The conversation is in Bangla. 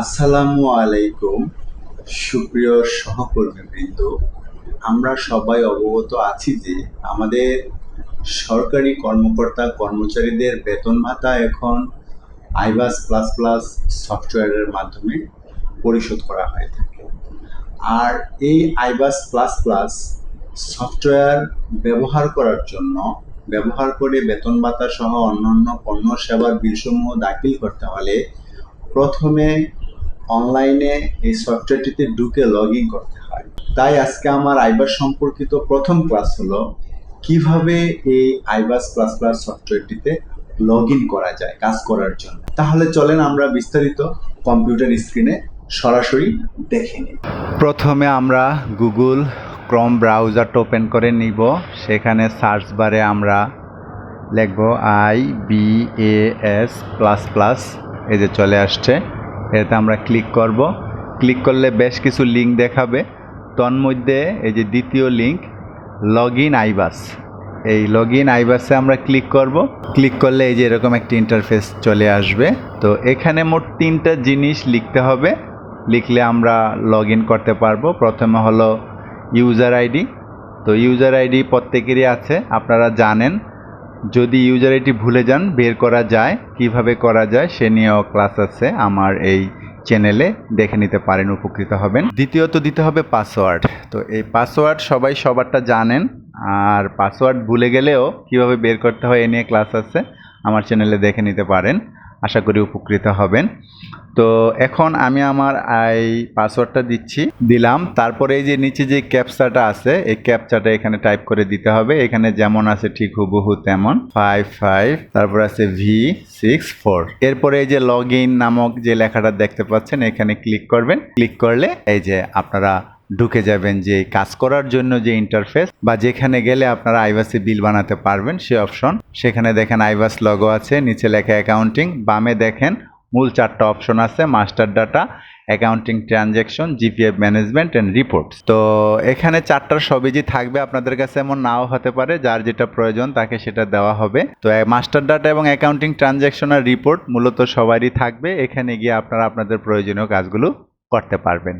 আসসালামু আলাইকুম, সুপ্রিয় সহকর্মীবৃন্দ। আমরা সবাই অবগত আছি যে আমাদের সরকারি কর্মকর্তা কর্মচারীদের বেতন ভাতা এখন আইবাস প্লাস প্লাস সফটওয়্যারের মাধ্যমে পরিশোধ করা হয়ে থাকে। আর এই আইবাস প্লাস প্লাস সফটওয়্যার ব্যবহার করার জন্য, ব্যবহার করে বেতন ভাতা সহ অন্যান্য পণ্য সেবার বিলসমূহ দাখিল করতে হলে প্রথমে অনলাইনে এই সফটওয়্যারটিতে ঢুকে লগ ইন করতে হয়। তাই আজকে আমার আইবাস সম্পর্কিত প্রথম ক্লাস হলো, কীভাবে এই আইবাস প্লাস প্লাস সফটওয়্যারটিতে লগ ইন করা যায়, কাজ করার জন্য। তাহলে চলেন আমরা বিস্তারিত কম্পিউটার স্ক্রিনে সরাসরি দেখে নিই। প্রথমে আমরা গুগল ক্রম ব্রাউজারটা ওপেন করে নিব। সেখানে সার্চ বারে আমরা লিখব I B A S plus plus, এই যে চলে আসছে। এতে আমরা ক্লিক করব। ক্লিক করলে বেশ কিছু লিঙ্ক দেখাবে। তন্মধ্যে এই যে দ্বিতীয় লিঙ্ক লগ ইন আইবাস। এই লগ ইন আইবাসে আমরা ক্লিক করব। ক্লিক করলে এই যে এরকম একটি ইন্টারফেস চলে আসবে। তো এখানে মোট তিনটা জিনিস লিখতে হবে। লিখলে আমরা লগ ইন করতে পারব। প্রথমে হলো ইউজার আইডি তো ইউজার আইডি প্রত্যেকেরই আছে, আপনারা জানেন। যদি ইউজার আইডি ভুলে যান, বের করা যায়। কীভাবে করা যায় সে নিয়েও ক্লাস আছে। আমার এই চ্যানেলে দেখে নিতে পারেন, উপকৃত হবেন। দ্বিতীয়ত দিতে হবে পাসওয়ার্ড তো এই পাসওয়ার্ড সবাই সবারটা জানেন। আর পাসওয়ার্ড ভুলে গেলেও কীভাবে বের করতে হয় এ নিয়ে ক্লাস আছে। আমার চ্যানেলে দেখে নিতে পারেন। আশা করি উপকৃত হবেন। তো এখন আমি আমার এই পাসওয়ার্ডটা দিচ্ছি, দিলাম। তারপরে এই যে নিচে যে ক্যাপচাটা আছে, এই ক্যাপচাটা এখানে টাইপ করে দিতে হবে। এখানে যেমন আছে ঠিক হুবহু তেমন। ফাইভ ফাইভ তারপর আছে ভি সিক্স ফোর এরপরে এই যে লগ নামক যে লেখাটা দেখতে পাচ্ছেন, এখানে ক্লিক করবেন। ক্লিক করলে এই যে আপনারা ঢুকে যাবেন যে কাজ করার জন্য যে ইন্টারফেস বা যেখানে গেলে আপনারা আইবাসে বিল বানাতে পারবেন সে অপশন সেখানে দেখেন আইবাস লগো আছে, নিচে লেখা অ্যাকাউন্টিং বামে দেখেন মূল চারটা অপশন আছে master data accounting transaction GPF management and reports তো এখানে চারটার সবই যে থাকবে আপনাদের কাছে এমন নাও হতে পারে, যার যেটা প্রয়োজন তাকে সেটা দেওয়া হবে। তো মাস্টার ডাটা এবং অ্যাকাউন্টিং ট্রানজ্যাকশন আর রিপোর্ট মূলত সবারই থাকবে। এখানে গিয়ে আপনারা আপনাদের প্রয়োজনীয় কাজগুলো করতে পারবেন।